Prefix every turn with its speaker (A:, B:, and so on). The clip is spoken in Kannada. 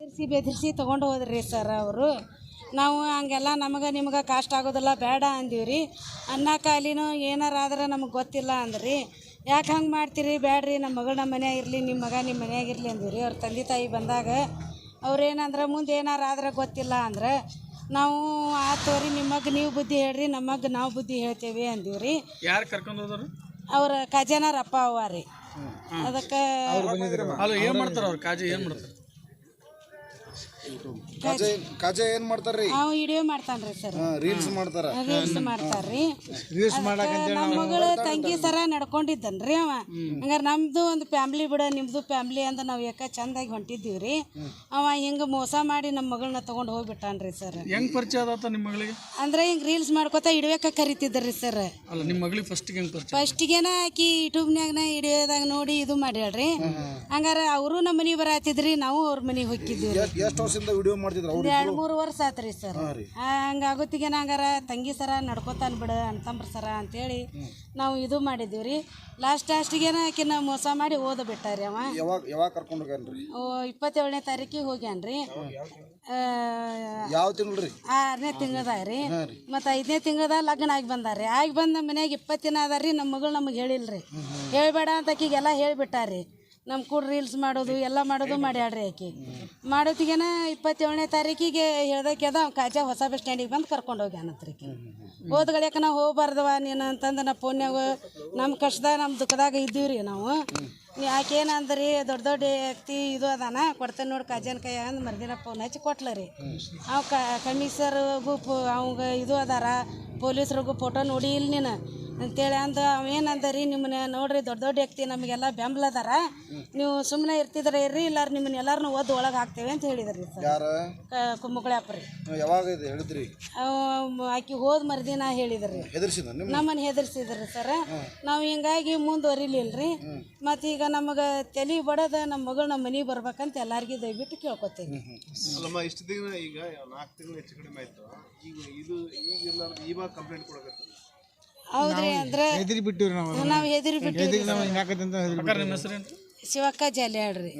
A: ಬೆದರಿಸಿ ಬೆದರಿಸಿ ತೊಗೊಂಡು ಹೋದ್ರಿ ಸರ್ ಅವರು. ನಾವು ಹಂಗೆಲ್ಲ ನಮಗೆ ನಿಮ್ಗೆ ಕಾಸ್ಟ್ ಆಗೋದಿಲ್ಲ ಬೇಡ ಅಂದೀವ್ರಿ. ಅನ್ನ ಕಾಲಿನೂ ಏನಾರಾದ್ರೆ ನಮಗೆ ಗೊತ್ತಿಲ್ಲ ಅಂದ್ರಿ. ಯಾಕೆ ಹಂಗೆ ಮಾಡ್ತೀರಿ? ಬೇಡ್ರಿ ನಮ್ಮ ಮಗಳು ನಮ್ಮ ಮನ್ಯಾಗ ಇರಲಿ ನಿಮ್ಮ ಮಗ ನಿಮ್ಮ ಮನ್ಯಾಗ ಇರಲಿ ರೀ ಅವ್ರ ತಂದೆ ತಾಯಿ ಬಂದಾಗ ಅವ್ರೇನಂದ್ರೆ ಮುಂದೆ ಏನಾರಾದ್ರೆ ಗೊತ್ತಿಲ್ಲ ಅಂದ್ರೆ ನಾವು ಆ ತೋರಿ ನಿಮಗೆ ನೀವು ಬುದ್ಧಿ ಹೇಳ್ರಿ ನಮಗೆ ನಾವು ಬುದ್ಧಿ ಹೇಳ್ತೇವೆ ರೀ
B: ಯಾರು ಕರ್ಕೊಂಡು ಹೋದ್ರು
A: ಅವ್ರ ಖಜಾನಾರ್ ಅಪ್ಪ ಅವ್ವ ರೀ. ಅದಕ್ಕೆ
B: ಏನು ಏನ್ ಮಾಡ್ತಾರ ಅವ್ರು? ಕಾಜಿ ಏನು ಮಾಡ್ತಾರೆ?
C: ಕಾಜೆ ಕಾಜೆ ಏನ್ ಮಾಡ್ತಾರ್ರಿ?
A: ನಾವು ವಿಡಿಯೋ ಮಾಡ್ತಾನ್ರಿ ಸರ್.
C: ರೀಲ್ಸ್ ಮಾಡ್ತಾರ.
A: ರೀಲ್ಸ್ ಮಾಡ್ತಾರ್ರಿ. ನಮ್ಮ ಮಗಳು ತಂಗಿ ಸರ ನಡ್ಕೊಂಡಿದ್ದನ್ರಿ ಅವ. ಹಂಗಾರೆ ನಮ್ದು ಒಂದು ಫ್ಯಾಮ್ಲಿ ಬಿಡ ನಿಮ್ದು ಫ್ಯಾಮ್ಲಿ ಅಂತ ನಾವು ಯಾಕ ಚಂದಾಗಿ ಹೊಂಟಿದ್ದೀವ್ರಿ. ಅವ ಹಿಂಗ ಮೋಸ ಮಾಡಿ ನಮ್ಮ ಮಗಳನ್ನ ತಗೊಂಡು ಹೋಗ್ಬಿಟ್ಟಾನ್ರಿ ಸರ್.
B: ಹೆಂಗ್ ಪರಿಚಯ ಆದತ್ತ ನಿಮ್ಮ ಮಗಳಿಗೆ?
A: ಅಂದ್ರೆ ಹಿಂಗ್ ರೀಲ್ಸ್ ಮಾಡ್ಕೊತ ಇಡ್ಬೇಕ ಕರಿತಿದ್ರಿ ಸರ್.
B: ಅಲ್ಲ ನಿಮ್ಮ ಮಗಳಿಗೆ ಫಸ್ಟ್ ಹೆಂಗ್ ಪರಿಚಯ?
A: ಫಸ್ಟಿಗೆನ ಆಕಿ ಯೂಟ್ಯೂಬ್ನ್ಯಾಗನ ಹಿಡಿಯೋದಾಗ ನೋಡಿ ಇದು ಮಾಡ್ಯಾಳ್ರಿ. ಹಂಗಾರ ಅವರು ನಮ್ಮ ಮನೆಗೆ ಬರತ್ತಿದ್ರಿ ನಾವು ಅವ್ರ ಮನೆಗೆ ಎಷ್ಟು
C: ಎಷ್ಟ್ ವರ್ಷದಿಂದ ವಿಡಿಯೋ ಮಾಡ್ತಿದ್ರು ಅವ್ರು
A: ಎರಡು ಮೂರು ವರ್ಷ ಆತ್ರಿ ಸರ್ ಹಂಗಾಗುತ್ತಿಗೆ ತಂಗಿ ಸರ ನಡ್ಕೋತಾನ ಬಿಡ ಅಣ್ತಂಬ್ರ ಸರ ಅಂತೇಳಿ ನಾವು ಇದು ಮಾಡಿದ್ದೀವಿ ರೀ ಲಾಸ್ಟ್ ಲಾಸ್ಟಿಗೆನ ಆಕಿನ ಮೋಸ ಮಾಡಿ ಓದ ಬಿಟ್ಟಾರಿ ಅವ.
C: ಯಾವಾಗ ಯಾವಾಗ ಕರ್ಕೊಂಡು ಹೋಗ್ಯಾನ್ರಿ
A: ಓ, ಇಪ್ಪತ್ತೇಳನೇ ತಾರೀಕಿಗೆ ಹೋಗ್ಯಾನ್ರಿ
C: ಯಾವ ರೀ?
A: ಆರನೇ ತಿಂಗಳದಾಗ ರೀ. ಮತ್ತು ಐದನೇ ತಿಂಗಳದಾಗ ಲಗ್ನ ಆಗಿ ಬಂದಾರ್ರಿ ಆಗಿ ಬಂದ ಮನ್ಯಾಗ ಇಪ್ಪತ್ತು ದಿನ ರೀ ನಮ್ಮ ಮಗಳು ನಮಗೆ ಹೇಳಿಲ್ರಿ. ಹೇಳ್ಬೇಡ ಅಂತ ಆಕಿಗೆಲ್ಲ ಹೇಳಿಬಿಟ್ಟಾರಿ. ನಮ್ಮ ಕೂಡ ರೀಲ್ಸ್ ಮಾಡೋದು, ಎಲ್ಲ ಮಾಡೋದು ಮಾಡ್ಯಾಡ್ರಿ ಆಕೆ. ಮಾಡೋತಿಗೇನ ಇಪ್ಪತ್ತೇಳನೇ ತಾರೀಕಿಗೆ ಹೇಳ್ದಕ್ಕೆದ ಕಾಜಾ ಹೊಸ ಬಸ್ ಸ್ಟ್ಯಾಂಡಿಗೆ ಬಂದು ಕರ್ಕೊಂಡು ಹೋಗಿ ಅನ್ನತ್ರಿ ಹೋದ ಗಳಿಕ ನಾವು ಹೋಗ್ಬಾರ್ದವ ನೀನು ಅಂತಂದು ನಾ ಫೋನ್ಯಾಗ ನಮ್ಮ ಕಷ್ಟದಾಗ ನಮ್ಮ ದುಃಖದಾಗ ಇದ್ದೀವಿ ರೀ ನಾವು ಏನಂದ್ರಿ ದೊಡ್ಡ ದೊಡ್ಡ ವ್ಯಕ್ತಿ ಇದು ಅದಾನ, ಕೊಡ್ತೇನೆ ನೋಡಿ ಕಾಜನ್ ಕೈ ಅಂದ್ ಮರ್ದಿನ ಫೋನ್ ಹಚ್ಚಿ ಕೊಟ್ಲ ರೀ. ಅವ್ ಕಮಿಷರ್ಗೂ ಅವಂಗ ಇದು ಅದಾರ, ಪೊಲೀಸ್ರಿಗೂ ಫೋಟೋ ನೋಡಿ ಇಲ್ಲಿ ನೀನು. ಅಂತೇಳಿ ಅಂದ ಅವೇನಂದ ರೀ ನಿಮ್ಮನ್ನ ನೋಡ್ರಿ ದೊಡ್ಡ ದೊಡ್ಡ ವ್ಯಕ್ತಿ ನಮಗೆಲ್ಲ ಬೆಂಬಲ ಅದಾರ. ನೀವು ಸುಮ್ಮನೆ ಇರ್ತಿದ್ರೆ ಇರ್ರಿ ಇಲ್ಲಾರ ನಿಮ್ಮನ್ನ ಎಲ್ಲಾರನ್ನೂ ಓದ್ ಒಳಗೆ ಹಾಕ್ತೇವೆ ಅಂತ ಹೇಳಿದ್ರಿ ಸರ್. ಕುಮ್ಮಗಳಪ್ಪರಿ
C: ಯಾವಾಗ ಇದು ಹೇಳಿದ್ರಿ?
A: ಅವ್ ಆಕಿ ಹೋದ ಮರ್ದಿನ ಹೇಳಿದ್ರಿ. ನಮ್ಮನ್ನ? ಹೆದರ್ಸಿದ್ರಿ ಸರ್. ನಾವು ಹಿಂಗಾಗಿ ಮುಂದುವರಿಲಿಲ್ರಿ. ಮತ್ತು ಈಗ ನಮಗೆ ತಲೆ ಬಡದ ನಮ್ಮ ಮಗಳು ನಮ್ಮ ಮನೆಗೆ ಬರ್ಬೇಕಂತ ಎಲ್ಲಾರ್ಗಿ ದಯವಿಟ್ಟು ಕೇಳ್ಕೊತೇನೆ
D: ಅಲ್ಲಮ್ಮ ಇಷ್ಟು ದಿನ ಈಗ ನಾಲ್ಕು ತಿಂಗಳು ಹೆಚ್ಚು ಕಡಿಮೆ ಆಯ್ತು. ಈಗ ಇದು ಈಗ ಇವಾಗ ಕಂಪ್ಲೇಂಟ್ ಕೊಡಕತ್ತೀವಿ.
A: ಹೌದ್ರಿ ಅಂದ್ರೆ
E: ಹೆದರಿ ಬಿಟ್ಟಿವ್ರಿ ನಾವು
A: ನಾವು ಹೆದರಿ ಬಿಟ್ಟಿವಿ
E: ಹಿಂಗಾಕತ್ತಂತ ಹೆದರಿ
B: ಅಕ್ಕಾರ ನಿಮ್ಮ ಹೆಸರೇನು
A: ಶಿವಕ್ಕ ಜಾಲಿ ಹೇಳ್ರಿ